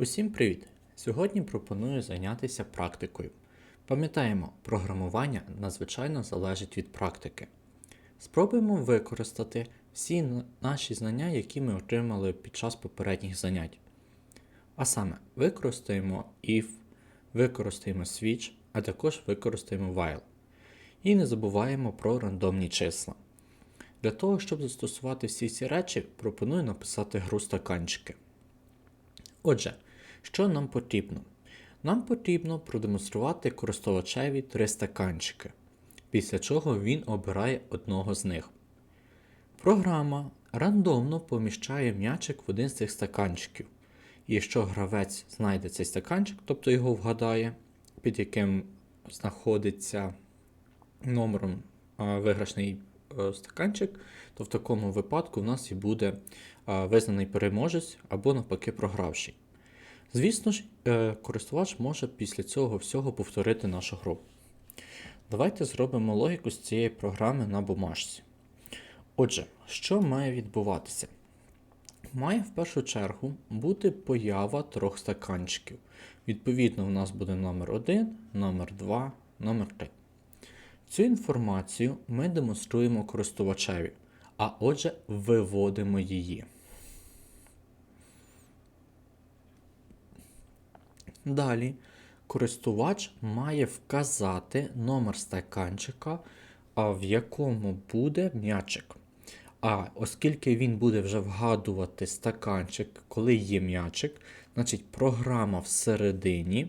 Усім привіт! Сьогодні пропоную зайнятися практикою. Пам'ятаємо, програмування надзвичайно залежить від практики. Спробуємо використати всі наші знання, які ми отримали під час попередніх занять. А саме, використаємо if, використаємо switch, а також використаємо while. І не забуваємо про рандомні числа. Для того, щоб застосувати всі ці речі, пропоную написати гру стаканчики. Отже, що нам потрібно? Нам потрібно продемонструвати користувачеві три стаканчики, після чого він обирає одного з них. Програма рандомно поміщає м'ячик в один з цих стаканчиків. І якщо гравець знайде цей стаканчик, тобто його вгадає, під яким знаходиться номером виграшний е, стаканчик, то в такому випадку в нас і буде визнаний переможець або навпаки програвший. Звісно ж, е, користувач може після цього всього повторити нашу гру. Давайте зробимо логіку з цієї програми на бумажці. Отже, що має відбуватися? Має в першу чергу бути поява трьох стаканчиків. Відповідно, у нас буде номер 1, номер 2, номер 3. Цю інформацію ми демонструємо користувачеві, а отже, виводимо її. Далі користувач має вказати номер стаканчика, в якому буде м'ячик. А оскільки він буде вже вгадувати стаканчик, коли є м'ячик, значить програма всередині,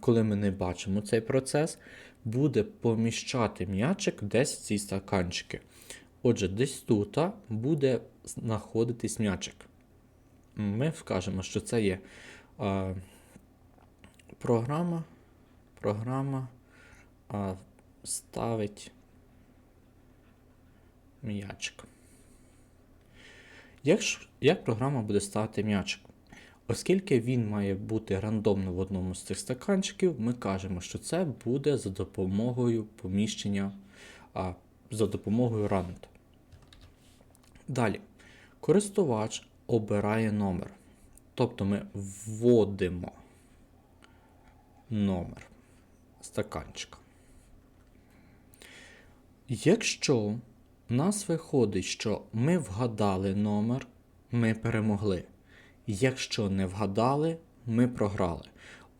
коли ми не бачимо цей процес, буде поміщати м'ячик десь в ці стаканчики. Отже, десь тут буде знаходитись м'ячик. Ми вкажемо, що це є програма, програма а, ставить м'ячик. Як, як програма буде ставити м'ячик? Оскільки він має бути рандомно в одному з цих стаканчиків, ми кажемо, що це буде за допомогою поміщення, а, за допомогою random. Далі, користувач обирає номер. Тобто ми вводимо номер стаканчика. Якщо у нас виходить, що ми вгадали номер, ми перемогли. Якщо не вгадали, ми програли.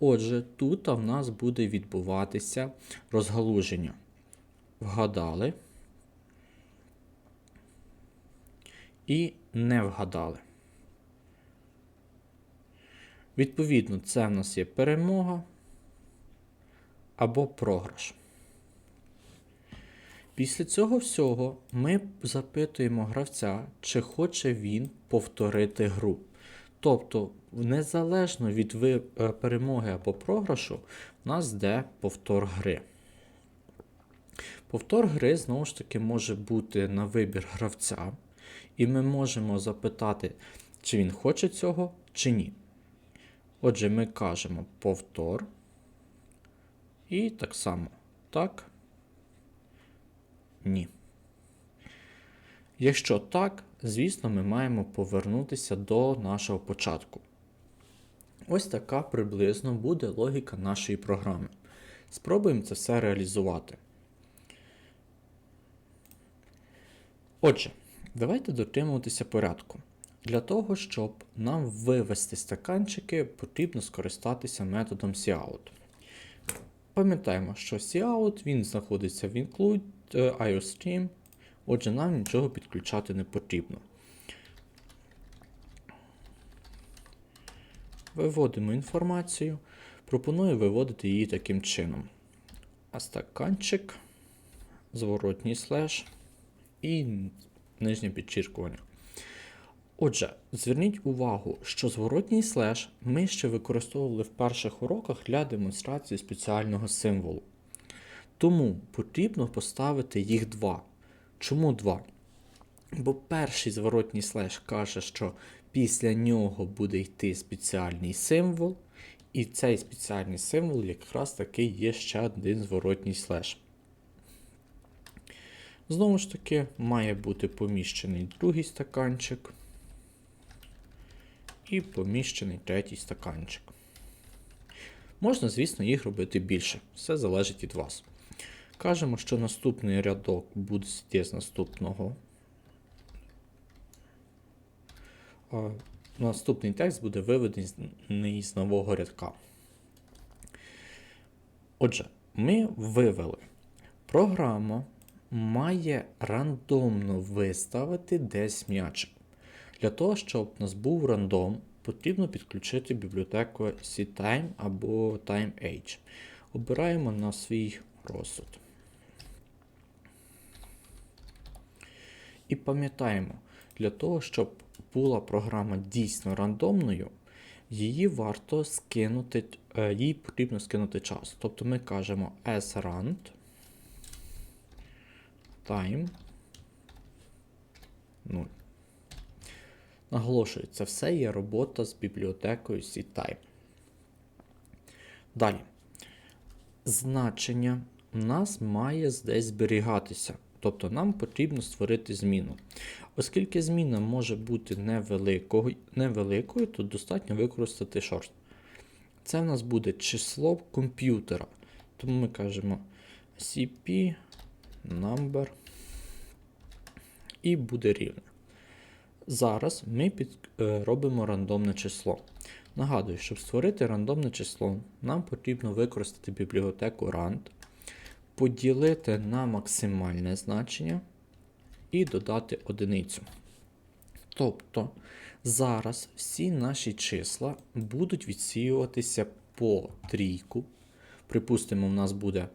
Отже, тут в нас буде відбуватися розгалуження. Вгадали і не вгадали. Відповідно, це в нас є перемога або програш. Після цього всього ми запитуємо гравця, чи хоче він повторити гру. Тобто, незалежно від е, перемоги або програшу, в нас йде повтор гри. Повтор гри знову ж таки може бути на вибір гравця, і ми можемо запитати, чи він хоче цього, чи ні. Отже, ми кажемо повтор. І так само так. Ні. Якщо так, звісно, ми маємо повернутися до нашого початку. Ось така приблизно буде логіка нашої програми. Спробуємо це все реалізувати. Отже, давайте дотримуватися порядку. Для того, щоб нам вивести стаканчики, потрібно скористатися методом cout. Пам'ятаємо, що cout він знаходиться в include е, IOStream, отже, нам нічого підключати не потрібно. Виводимо інформацію. Пропоную виводити її таким чином. А стаканчик, зворотній слеш і нижнє підчіркування. Отже, зверніть увагу, що зворотній слеш ми ще використовували в перших уроках для демонстрації спеціального символу. Тому потрібно поставити їх два. Чому два? Бо перший зворотній слеш каже, що після нього буде йти спеціальний символ, і цей спеціальний символ якраз таки є ще один зворотній слеш. Знову ж таки, має бути поміщений другий стаканчик. І поміщений третій стаканчик. Можна, звісно, їх робити більше, все залежить від вас. Кажемо, що наступний рядок буде йти з наступного. А наступний текст буде виведений з нового рядка. Отже, ми вивели. Програма має рандомно виставити десь м'ячик. Для того, щоб у нас був рандом, потрібно підключити бібліотеку CTime або TimeH. Обираємо на свій розсуд. І пам'ятаємо, для того, щоб була програма дійсно рандомною, її варто скинути, е, їй потрібно скинути час. Тобто ми кажемо srand time 0. Наголошую, це все є робота з бібліотекою CTime. Далі. Значення у нас має десь зберігатися. Тобто нам потрібно створити зміну. Оскільки зміна може бути невеликою, невеликою то достатньо використати short. Це в нас буде число комп'ютера. Тому ми кажемо CP number і буде рівне. Зараз ми під, е, робимо рандомне число. Нагадую, щоб створити рандомне число, нам потрібно використати бібліотеку rand, поділити на максимальне значення і додати одиницю. Тобто зараз всі наші числа будуть відсіюватися по трійку. Припустимо, у нас буде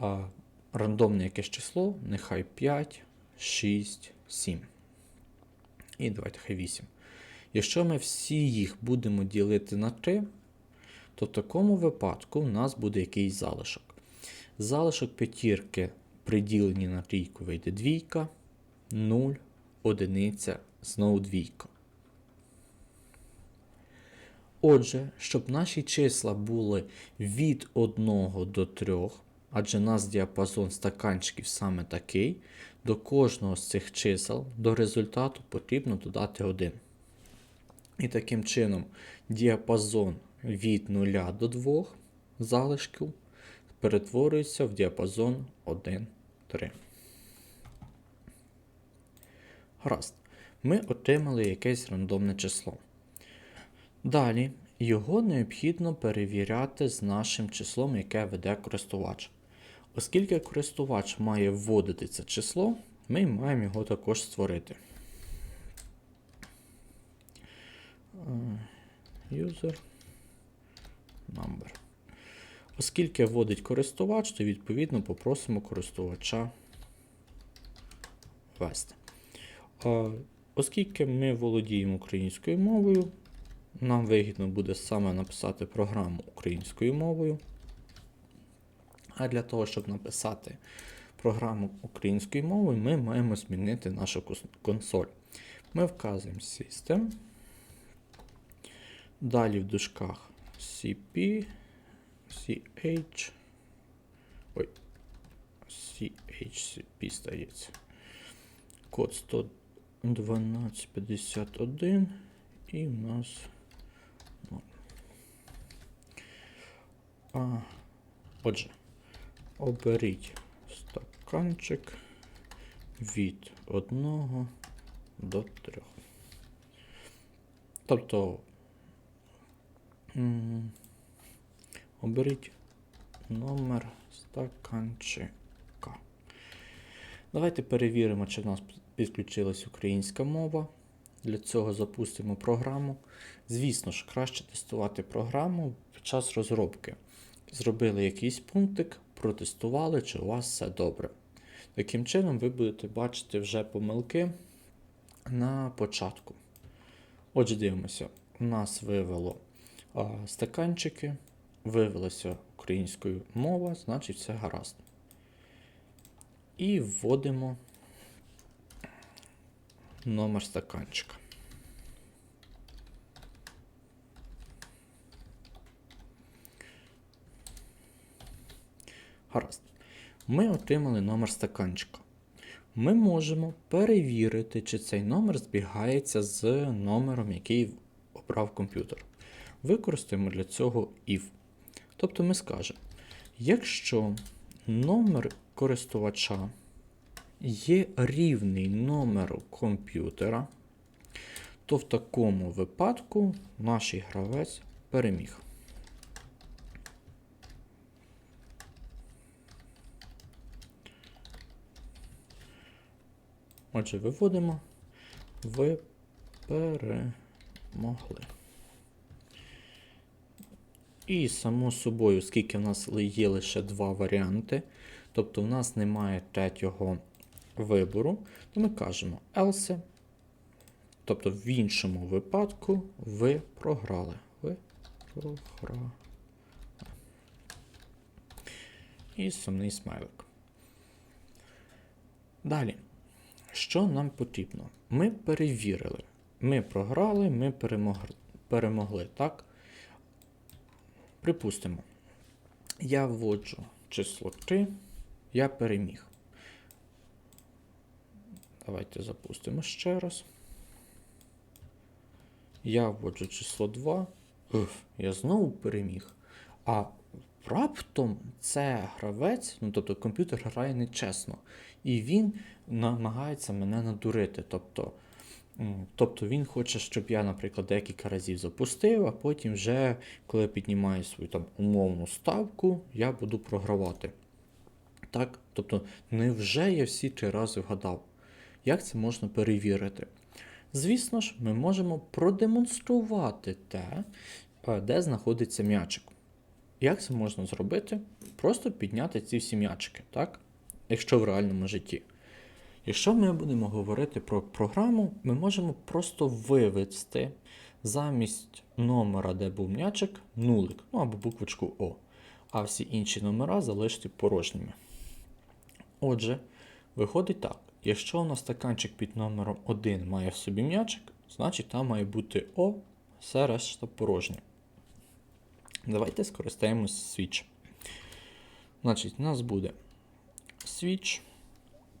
а, рандомне якесь число, нехай 5, 6, 7. І давайте хай 8. Якщо ми всі їх будемо ділити на 3, то в такому випадку у нас буде якийсь залишок. Залишок п'ятірки при діленні на трійку вийде двійка, 0, одиниця, знову двійка. Отже, щоб наші числа були від 1 до 3, адже у нас діапазон стаканчиків саме такий, до кожного з цих чисел до результату потрібно додати 1. І таким чином діапазон від 0 до 2 залишків перетворюється в діапазон 1, 3. Гаразд. Ми отримали якесь рандомне число. Далі його необхідно перевіряти з нашим числом, яке веде користувач. Оскільки користувач має вводити це число, ми маємо його також створити. Е, user number. Оскільки вводить користувач, то відповідно попросимо користувача ввести. Е, Оскільки ми володіємо українською мовою, нам вигідно буде саме написати програму українською мовою. А для того, щоб написати програму українською мовою, ми маємо змінити нашу консоль. Ми вказуємо System. Далі в дужках CP, CH. Ой, CHCP стається. Код 11251 і в нас. А, Отже. Оберіть стаканчик від 1 до 3. Тобто оберіть номер стаканчика. Давайте перевіримо, чи в нас підключилась українська мова. Для цього запустимо програму. Звісно ж, краще тестувати програму під час розробки. Зробили якийсь пунктик, протестували, чи у вас все добре. Таким чином, ви будете бачити вже помилки на початку. Отже, дивимося, у нас вивело а, стаканчики, вивелася українською мова, значить все гаразд. І вводимо номер стаканчика. Гаразд. Ми отримали номер стаканчика. Ми можемо перевірити, чи цей номер збігається з номером, який обрав комп'ютер. Використаємо для цього if. Тобто ми скажемо, якщо номер користувача є рівний номеру комп'ютера, то в такому випадку наш гравець переміг. Отже, виводимо, ви перемогли. І, само собою, оскільки в нас є лише два варіанти, тобто в нас немає третього вибору, то ми кажемо else. Тобто в іншому випадку ви програли. Ви програли. І сумний смайлик. Далі. Що нам потрібно? Ми перевірили. Ми програли, ми перемогли, перемогли так? Припустимо, я вводжу число 3, я переміг. Давайте запустимо ще раз. Я вводжу число 2. Уф, я знову переміг. А раптом це гравець, ну тобто комп'ютер грає нечесно. І він намагається мене надурити. Тобто, тобто він хоче, щоб я, наприклад, декілька разів запустив, а потім вже, коли піднімаю свою там умовну ставку, я буду програвати. Так? Тобто, невже я всі три рази вгадав? Як це можна перевірити? Звісно ж, ми можемо продемонструвати те, е, де знаходиться м'ячик. Як це можна зробити? Просто підняти ці всі м'ячики, так? Якщо в реальному житті. Якщо ми будемо говорити про програму, ми можемо просто вивести замість номера, де був м'ячик, нулик, ну або буквочку О, а всі інші номера залишити порожніми. Отже, виходить так. Якщо у нас стаканчик під номером 1 має в собі м'ячик, значить там має бути О, все решта порожнє. Давайте скористаємось switch. Значить, у нас буде switch.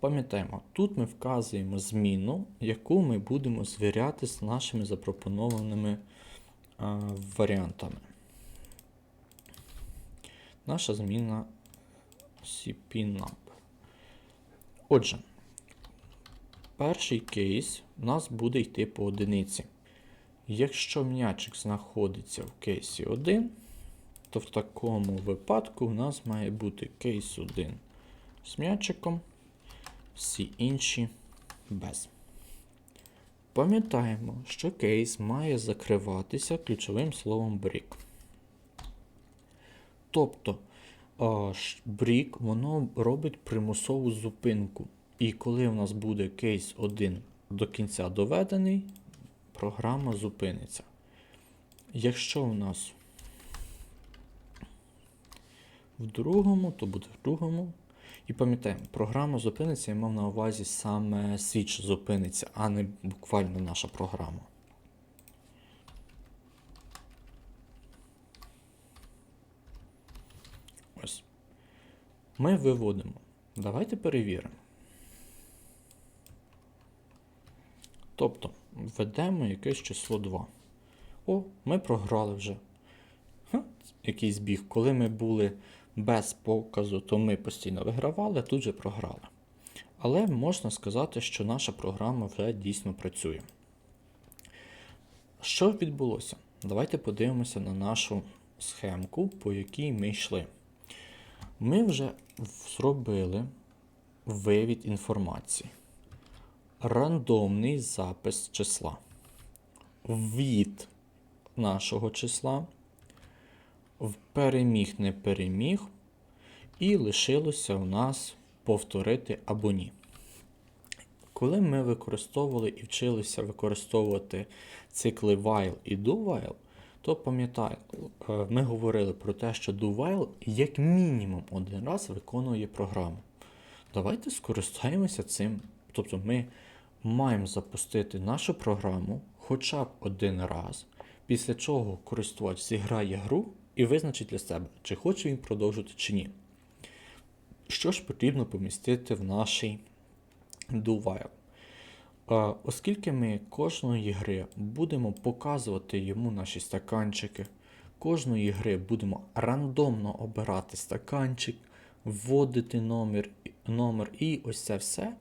Пам'ятаємо, тут ми вказуємо зміну, яку ми будемо звіряти з нашими запропонованими а, варіантами. Наша зміна cpnumb. Отже, перший кейс у нас буде йти по одиниці. Якщо м'ячик знаходиться в кейсі 1, то в такому випадку у нас має бути кейс 1 з м'ячиком, всі інші без. Пам'ятаємо, що кейс має закриватися ключовим словом break. Тобто брік воно робить примусову зупинку. І коли у нас буде кейс 1 до кінця доведений, програма зупиниться. Якщо у нас в другому, то буде в другому. І пам'ятаємо, програма зупиниться, я мав на увазі саме свіч зупиниться, а не буквально наша програма. Ось. Ми виводимо. Давайте перевіримо. Тобто, введемо якесь число 2. О, ми програли вже. Ха, якийсь біг. Коли ми були без показу, то ми постійно вигравали, тут же програли. Але можна сказати, що наша програма вже дійсно працює. Що відбулося? Давайте подивимося на нашу схемку, по якій ми йшли. Ми вже зробили вивід інформації. Рандомний запис числа. Від нашого числа переміг не переміг, і лишилося у нас повторити або ні. Коли ми використовували і вчилися використовувати цикли while і do while, то пам'ятаю, е, ми говорили про те, що do while як мінімум один раз виконує програму. Давайте скористаємося цим. Тобто ми маємо запустити нашу програму хоча б один раз, після чого користувач зіграє гру і визначить для себе, чи хоче він продовжити чи ні. Що ж потрібно помістити в наш do while? Оскільки ми кожної гри будемо показувати йому наші стаканчики, кожної гри будемо рандомно обирати стаканчик, вводити номер, номер і ось це все,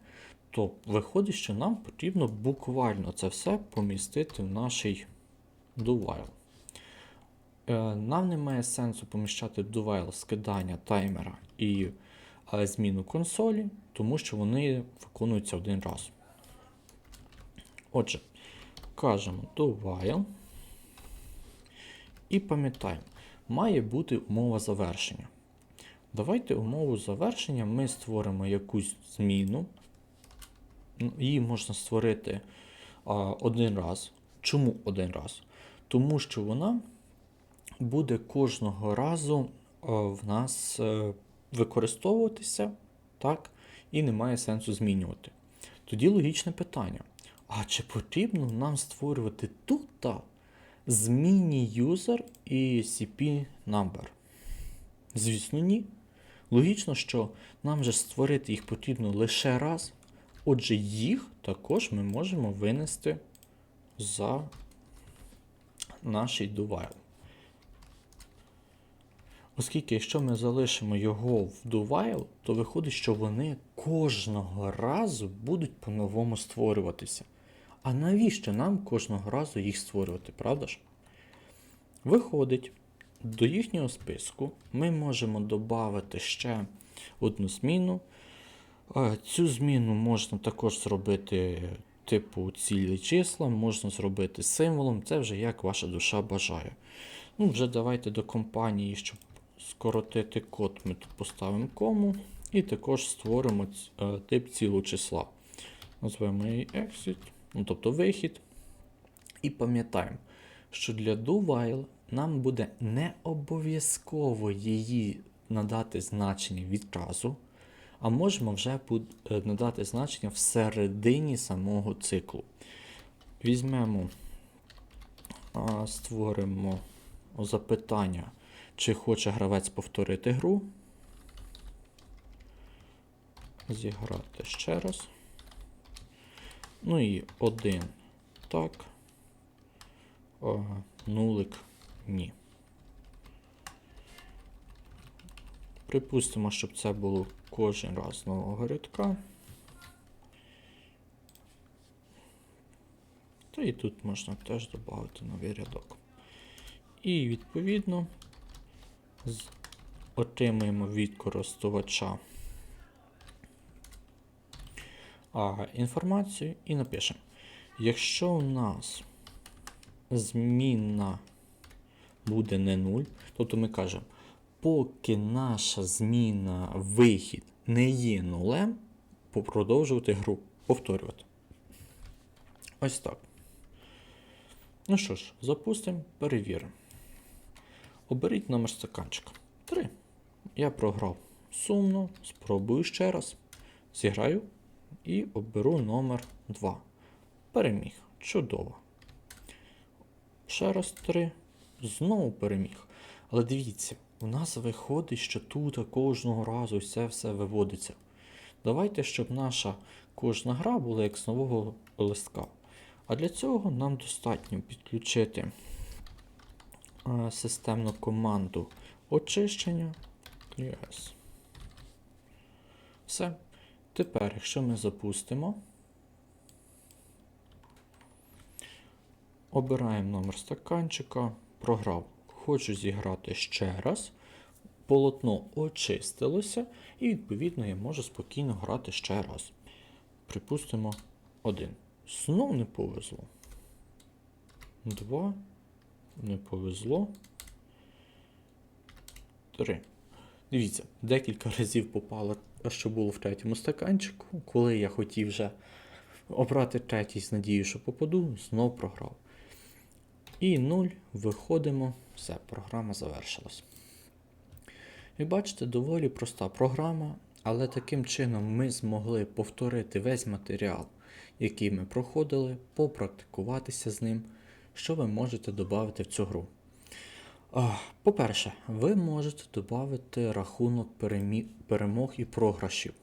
то виходить, що нам потрібно буквально це все помістити в наш DoWhile. Е, Нам немає сенсу поміщати в скидання таймера і е, зміну консолі, тому що вони виконуються один раз. Отже, кажемо while. І пам'ятаємо, має бути умова завершення. Давайте умову завершення ми створимо якусь зміну. Ну, Її можна створити а, один раз. Чому один раз? Тому що вона буде кожного разу в нас е, використовуватися, так, і немає сенсу змінювати. Тоді логічне питання. А чи потрібно нам створювати тут змінні user і CP number? Звісно, ні. Логічно, що нам же створити їх потрібно лише раз. Отже, їх також ми можемо винести за наш do-while. Оскільки, якщо ми залишимо його в do-while, то виходить, що вони кожного разу будуть по-новому створюватися. А навіщо нам кожного разу їх створювати, правда ж? Виходить, до їхнього списку ми можемо додати ще одну зміну. Цю зміну можна також зробити типу цілі числа, можна зробити символом, це вже як ваша душа бажає. Ну, вже давайте до компанії, щоб скоротити код, ми тут поставимо кому. І також створимо е, тип цілого числа. Назвемо її exit, ну, тобто вихід. І пам'ятаємо, що для do while нам буде не обов'язково її надати значення відразу, а можемо вже е, надати значення всередині самого циклу. Візьмемо, створимо запитання, чи хоче гравець повторити гру. Зіграти ще раз. Ну і один так. О, нулик ні. Припустимо, щоб це було кожен раз нового рядка. Та і тут можна теж додати новий рядок. І відповідно отримуємо від користувача а, інформацію і напишемо. Якщо у нас змінна буде не 0, тобто ми кажемо, поки наша зміна вихід не є нулем, продовжувати гру, повторювати. Ось так. Ну що ж, запустимо, перевіримо. Оберіть номер стаканчика. 3. Я програв сумно, спробую ще раз. Зіграю і оберу номер 2. Переміг. Чудово. Ще раз 3. Знову переміг. Але дивіться, у нас виходить, що тут кожного разу це все виводиться. Давайте, щоб наша кожна гра була як з нового листка. А для цього нам достатньо підключити системну команду очищення. Yes. Все. Тепер, якщо ми запустимо, обираємо номер стаканчика, програв. Хочу зіграти ще раз. Полотно очистилося, і відповідно я можу спокійно грати ще раз. Припустимо, один. Знов не повезло. Два. Не повезло. Три. Дивіться, декілька разів попало, що було в третьому стаканчику. Коли я хотів вже обрати третій з надією, що попаду, знов програв. І 0, виходимо, все, програма завершилась. Як бачите, доволі проста програма, але таким чином ми змогли повторити весь матеріал, який ми проходили, попрактикуватися з ним, що ви можете додати в цю гру. По-перше, ви можете додати рахунок перемог і програшів.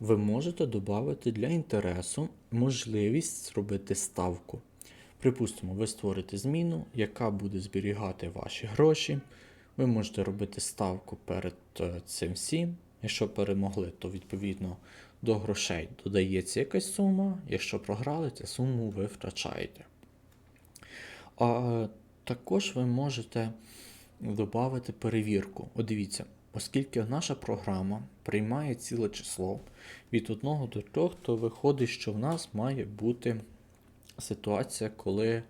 ви можете додати для інтересу можливість зробити ставку. Припустимо, ви створите зміну, яка буде зберігати ваші гроші. Ви можете робити ставку перед е, цим всім. Якщо перемогли, то відповідно до грошей додається якась сума. Якщо програли, цю суму ви втрачаєте. А також ви можете додати перевірку. От дивіться, оскільки наша програма приймає ціле число від 1 до 3, то виходить, що в нас має бути ситуація, коли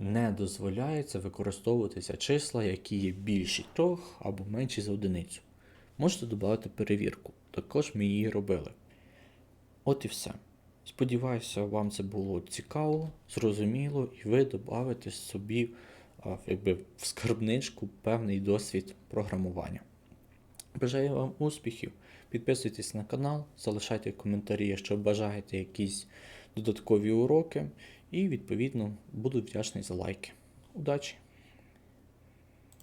не дозволяється використовуватися числа, які є більші трьох або менші за одиницю. Можете додати перевірку. Також ми її робили. От і все. Сподіваюся, вам це було цікаво, зрозуміло, і ви додавите собі якби, в скарбничку певний досвід програмування. Бажаю вам успіхів. Підписуйтесь на канал, залишайте коментарі, якщо бажаєте якісь додаткові уроки, і відповідно буду вдячний за лайки. Удачі!